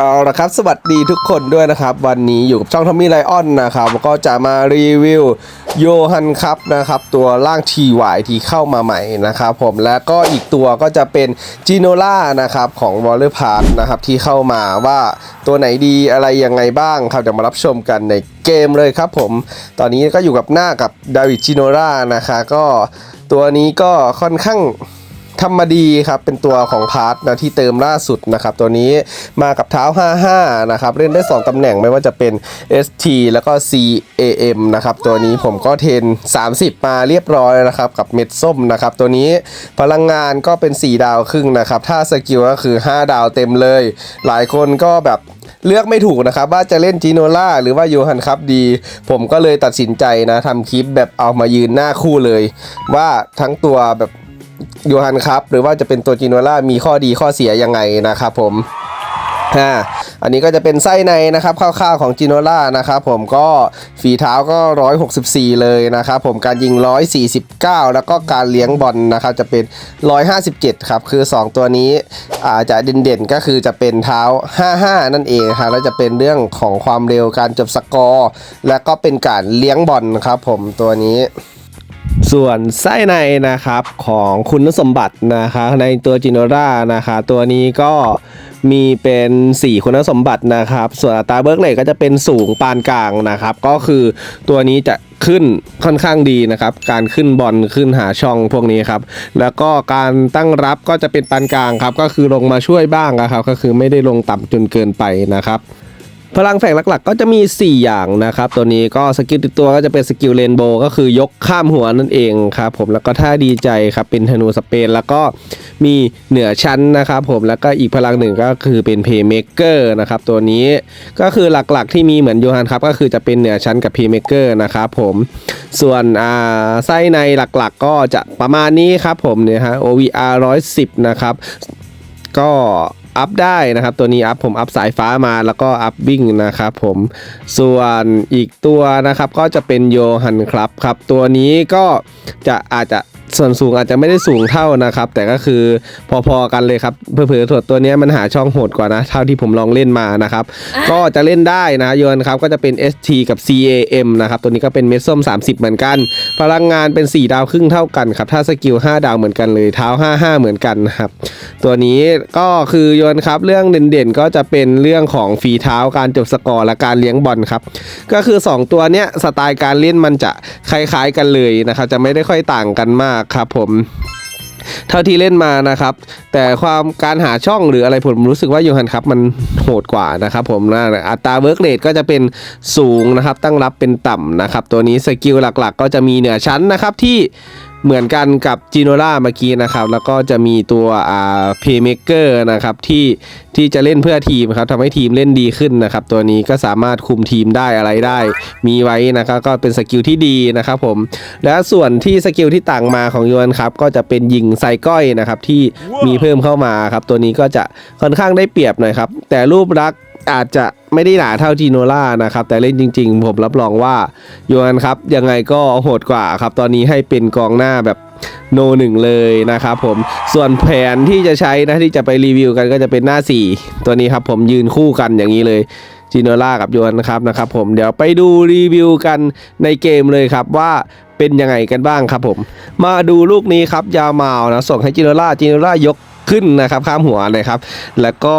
เอาละครับสวัสดีทุกคนด้วยนะครับ วันนี้อยู่กับช่องทอมมี่ไลออนนะครับก็จะมารีวิวโยฮันครับนะครับตัวร่าง TY ที่เข้ามาใหม่นะครับผมและก็อีกตัวก็จะเป็นจีโนล่านะครับของวอลเลอร์พาร์นะครับที่เข้ามาว่าตัวไหนดีอะไรยังไงบ้างครับจะมารับชมกันในเกมเลยครับผมตอนนี้ก็อยู่กับหน้ากับดาวิดจิโนล่านะคะก็ตัวนี้ก็ค่อนข้าง ทำมาดีครับเป็นตัวของพาร์ทนะที่เติมล่าสุดนะครับตัวนี้มากับเท้า 55 นะครับเล่นได้ 2ตำแหน่งไม่ว่าจะเป็น ST แล้วก็ CAM นะครับตัวนี้ผมก็เทน 30 มาเรียบร้อยนะครับกับเม็ดส้มนะครับตัวนี้พลังงานก็เป็น 4 ดาวครึ่งนะครับถ้าสกิลก็คือ 5 ดาวเต็มเลย หลายคนก็แบบเลือกไม่ถูกนะครับ ว่าจะเล่นจีโนล่าหรือว่าโยฮันครับดี ผมก็เลยตัดสินใจนะทำคลิปแบบเอามายืนหน้าคู่เลย ว่าทั้งตัวแบบ ยูฮันครับ หรือว่าจะเป็นตัวจิโนล่ามีข้อดีข้อเสียยังไงนะครับผมอ่าอันนี้ก็จะเป็นไส้ในนะครับคร่าวๆของจิโนล่านะครับผมก็ฝีเท้าก็ 164 เลยนะครับผมการยิง 149 แล้วก็การเลี้ยงบอลนะครับจะเป็น 157 ครับ คือ 2 ตัวนี้อาจจะเด่นๆก็คือจะเป็นเท้า 55 นั่นเองครับแล้วจะเป็นเรื่องของความเร็วการจบสกอร์ และก็เป็นการเลี้ยงบอลครับผมตัวนี้ ส่วนไส้ในนะครับของคุณสมบัตินะคะในตัวจินโนรานะคะตัวนี้ก็มีเป็น 4 คุณสมบัตินะครับ ส่วนอัตราเบิร์กเลทก็จะเป็นสูงปานกลางนะครับ ก็คือตัวนี้จะขึ้นค่อนข้างดีนะครับ การขึ้นบอลขึ้นหาช่องพวกนี้ครับ แล้วก็การตั้งรับก็จะเป็นปานกลางครับ ก็คือลงมาช่วยบ้างนะครับ ก็คือไม่ได้ลงต่ำจนเกินไปนะครับ พลังแฝงหลักๆ ก็จะมี 4 อย่างนะครับ ตัวนี้ก็สกิลติดตัวก็จะเป็นสกิลเรนโบว์ก็คือยกข้ามหัวนั่นเองครับผมแล้วก็ท่าดีใจครับเป็นธนูสเปนแล้วก็มีเหนือชั้นนะครับผมแล้วก็อีกพลังหนึ่งก็คือเป็นเพย์เมเกอร์นะครับตัวนี้ก็คือหลักๆที่มีเหมือนโยฮันครับก็คือจะเป็นเหนือชั้นกับเพย์เมเกอร์นะครับผมส่วนอ่าไส้ในหลักๆก็จะประมาณนี้ครับผมเนี่ยฮะ OVR 110 นะครับก็ อัพได้นะครับ ตัวนี้อัพผมอัพสายฟ้ามาแล้วก็อัพวิ่งนะครับผมส่วนอีกตัวนะครับก็จะเป็นโยฮันครับครับ ตัวนี้ก็จะอาจจะส่วนสูงอาจจะไม่ได้สูงเท่านะครับ แต่ก็คือพอๆกันเลยครับเผื่อๆตัวตัวเนี้ยมันหาช่องโหดกว่านะ เท่าที่ผมลองเล่นมานะครับ ก็จะเล่นได้นะโยนครับก็จะเป็น ST กับ CAM นะครับตัวนี้ก็เป็นเมดส้ม 30 เหมือนกัน พลังงานเป็น 4 ดาวครึ่งเท่ากันครับถ้าสกิล5ดาวเหมือนกันเลยเท้า 55 เหมือนกันครับตัวนี้ก็คือโยนครับเรื่องเด่นๆก็จะเป็นเรื่องของฝีเท้าการจบสกอร์และการเลี้ยงบอลครับ ก็คือ 2 ตัวเนี้ยสไตล์การเล่นมันจะคล้ายๆกันเลยนะครับจะไม่ได้ค่อยต่างกันมากครับผมเท่าที่เล่นมานะครับ แต่ความการหาช่องหรืออะไรผมรู้สึกว่าโยฮันครับมันโหดกว่านะครับผมนะอัตราเวิร์กเรทก็จะเป็นสูงนะครับตั้งรับเป็นต่ำนะครับ ตัวนี้สกิลหลักๆ ก็จะมีเหนือชั้นนะครับที่ เหมือนกันกับจีโนล่าเมื่อกี้นะครับ แล้วก็จะมีตัวอ่าเพย์เมเกอร์นะครับที่ที่จะเล่นเพื่อทีมครับทำให้ทีมเล่นดีขึ้นนะครับ ตัวนี้ก็สามารถคุมทีมได้อะไรได้ มีไว้นะครับก็เป็นสกิลที่ดีนะครับผมและส่วนที่สกิลที่ต่างมาของยวนครับก็จะเป็นยิงไซก้อยนะครับที่มีเพิ่มเข้ามาครับตัวนี้ก็จะค่อนข้างได้เปรียบหน่อยครับแต่รูปลักษณ อาจจะไม่ได้หนาเท่าจีโนล่านะครับ แต่เล่นจริง ๆ ผมรับรองว่าโยนครับ ยังไงก็โหดกว่าครับ ตอนนี้ให้เป็นกองหน้าแบบโนหนึ่งเลยนะครับผมส่วนแผนที่จะใช้นะที่จะไปรีวิวกันก็จะเป็นหน้า 4 ตัวนี้ครับผมยืนคู่กันอย่างนี้เลยจีโนล่ากับโยนนะครับนะครับผมเดี๋ยวไปดูรีวิวกันในเกมเลยครับว่าเป็นยังไงกันบ้างครับผม มาดูลูกนี้ครับยาวมาวนะส่งให้จิโนล่าจิโนล่ายกขึ้นนะครับข้ามหัวเลยครับ แล้วก็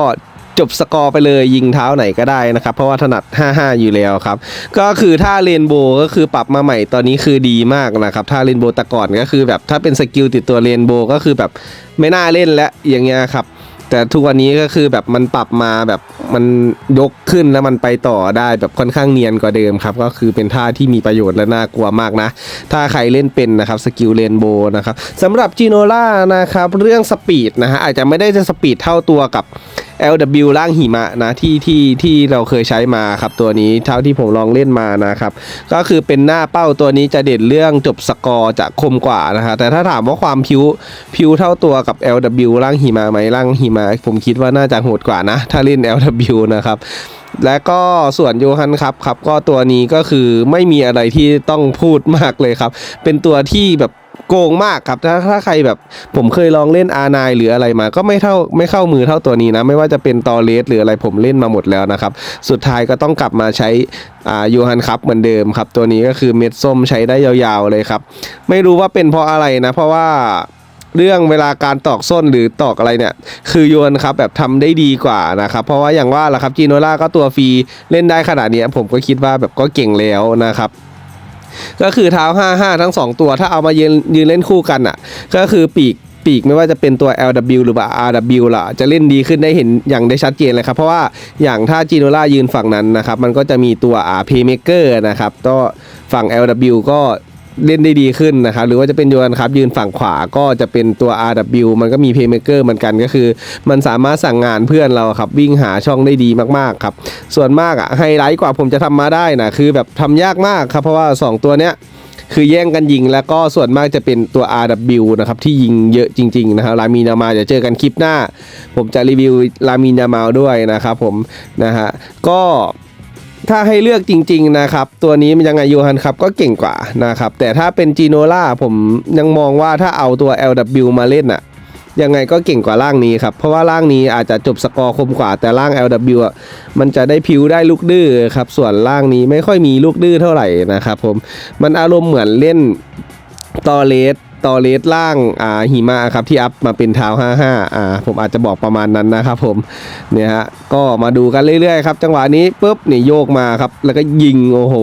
จบสกอร์ไปเลยยิงเท้าไหนก็ได้นะครับ เพราะว่าถนัด 5-5 อยู่แล้วครับ ก็คือถ้าเรนโบก็คือปรับมาใหม่ตอนนี้คือดีมากนะครับ ถ้าเรนโบว์แต่ก่อนก็คือแบบถ้าเป็นสกิลติดตัวเรนโบก็คือแบบไม่น่าเล่นแล้วอย่างเงี้ยครับแต่ทุกวันนี้ก็คือแบบมันปรับมาแบบมันยกขึ้นแล้วมันไปต่อได้แบบค่อนข้างเนียนกว่าเดิมครับ ก็คือเป็นท่าที่มีประโยชน์และน่ากลัวมากนะ ถ้าใครเล่นเป็นนะครับสกิลเรนโบว์นะครับสำหรับจีโนล่านะครับเรื่องสปีดนะฮะอาจจะไม่ได้จะสปีดเท่าตัวกับ LW ร่างหิมะนะที่ที่ที่เราเคยใช้มาครับตัวนี้เท่าที่ผมลองเล่นมานะครับ ก็คือเป็นหน้าเป้าตัวนี้จะเด่นเรื่องจบสกอร์จะคมกว่านะฮะแต่ถ้าถามว่าความพิวพิวเท่าตัวกับ LW ร่างหิมะไหมร่างหิมะผมคิดว่าน่าจะโหดกว่านะ ถ้าเล่น LW นะครับและก็ส่วนโยฮันครับครับ ก็ตัวนี้ก็คือไม่มีอะไรที่ต้องพูดมากเลยครับ เป็นตัวที่แบบ โกงมากครับถ้าถ้าใครแบบผมเคยลองเล่น R9 หรืออะไรมา ก็ไม่เท่าไม่เข้ามือเท่าตัวนี้นะ ไม่ว่าจะเป็นตอเลสหรืออะไรผมเล่นมาหมดแล้วนะครับ สุดท้ายก็ต้องกลับมาใช้อ่ายูฮันคัพเหมือนเดิมครับ ตัวนี้ก็คือเม็ดส้มใช้ได้ยาวๆเลยครับ ไม่รู้ว่าเป็นเพราะอะไรนะ เพราะว่าเรื่องเวลาการตอกส้นหรือตอกอะไรเนี่ย คือโยนครับแบบทำได้ดีกว่านะครับ เพราะว่าอย่างว่าแหละครับจีโนล่าก็ตัวฟรีเล่นได้ขนาดนี้ผมก็คิดว่าแบบก็เก่งแล้วนะครับ ก็คือเท้า 55 ทั้ง 2 ตัวถ้าเอามายืนยืนเล่นคู่กันอะ ก็คือปีกปีกไม่ว่าจะเป็นตัว LW หรือว่า RW ล่ะ จะเล่นดีขึ้นได้เห็นอย่างได้ชัดเจนเลยครับ เพราะว่าอย่างถ้าจีโนล่ายืนฝั่งนั้นนะครับ มันก็จะมีตัว R Playmaker นะครับ ก็ฝั่ง LW ก็ เล่นได้ดีขึ้นนะครับ หรือว่าจะเป็นโยนครับยืนฝั่งขวาก็จะเป็นตัว RW มันก็มี Playmaker เหมือนกันก็คือ มันสามารถสั่งงานเพื่อนเราครับวิ่งหาช่องได้ดีมากๆครับ ส่วนมากอะไฮไลท์กว่าผมจะทำมาได้นะคือแบบทำยากมากครับ เพราะว่า 2 ตัวเนี้ยคือแย่งกันยิงแล้วก็ส่วนมากจะเป็นตัว RW นะครับที่ยิงเยอะจริง ๆ นะครับลามีนามาจะเจอกันคลิปหน้า ผมจะรีวิวลามีนามาด้วยนะครับผมนะฮะก็ ถ้าให้เลือกจริง ๆ นะครับ ตัวนี้มันยังไงยูฮันครับก็เก่งกว่านะครับ แต่ถ้าเป็นจีโนล่าผมยังมองว่าถ้าเอาตัว LW มาเล่นอะยังไงก็เก่งกว่าร่างนี้ครับ เพราะว่าร่างนี้อาจจะจบสกอร์คมกว่า แต่ร่าง LW อะมันจะได้พิวได้ลูกดื้อครับ ส่วนร่างนี้ไม่ค่อยมีลูกดื้อเท่าไหร่นะครับผม มันอารมณ์เหมือนเล่นตอเลส ตอเลสล่างอ่าหิมะครับที่อัพมาเป็นเท้า55อ่าผมอาจจะบอกประมาณนั้นนะครับผมเนี่ยฮะก็มาดูกันเรื่อยๆครับจังหวะนี้ปุ๊บนี่โยกมาครับแล้วก็ยิงโอ้โห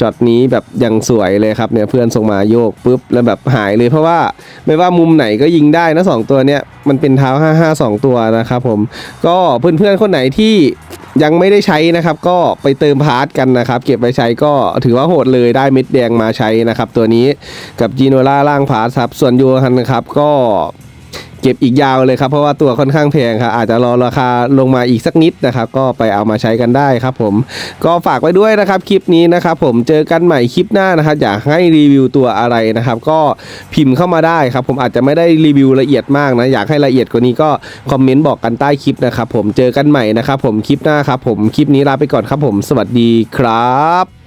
ช็อตนี้แบบยังสวยเลยครับเนี่ยเพื่อนส่งมาโยกปุ๊บแล้วแบบหายเลยเพราะว่าไม่ว่ามุมไหนก็ยิงได้นะสองตัวเนี้ยมันเป็นเท้า55สองตัวนะครับผมก็เพื่อนๆคนไหนที่ ยังไม่ได้ใช้นะครับ ก็ไปเติมพาร์ทกันนะครับ เก็บไปใช้ก็ถือว่าโหดเลยได้เม็ดแดงมาใช้นะครับ ตัวนี้กับจีโนล่าล่างพาร์ทครับ ส่วนยูฮันนะครับก็ เก็บอีกยาวเลยครับ เพราะว่าตัวค่อนข้างแพงครับอาจจะรอราคาลงมาอีกสักนิดนะครับ ก็ไปเอามาใช้กันได้ครับผมก็ฝากไว้ด้วยนะครับคลิปนี้นะครับผมเจอกันใหม่คลิปหน้านะครับอยากให้รีวิวตัวอะไรนะครับ ก็พิมพ์เข้ามาได้ครับ ผมอาจจะไม่ได้รีวิวละเอียดมากนะอยากให้ละเอียดกว่านี้ก็คอมเมนต์บอกกันใต้คลิปนะครับผมเจอกันใหม่นะครับผมคลิปหน้าครับผมคลิปนี้ลาไปก่อนครับผมสวัสดีครับ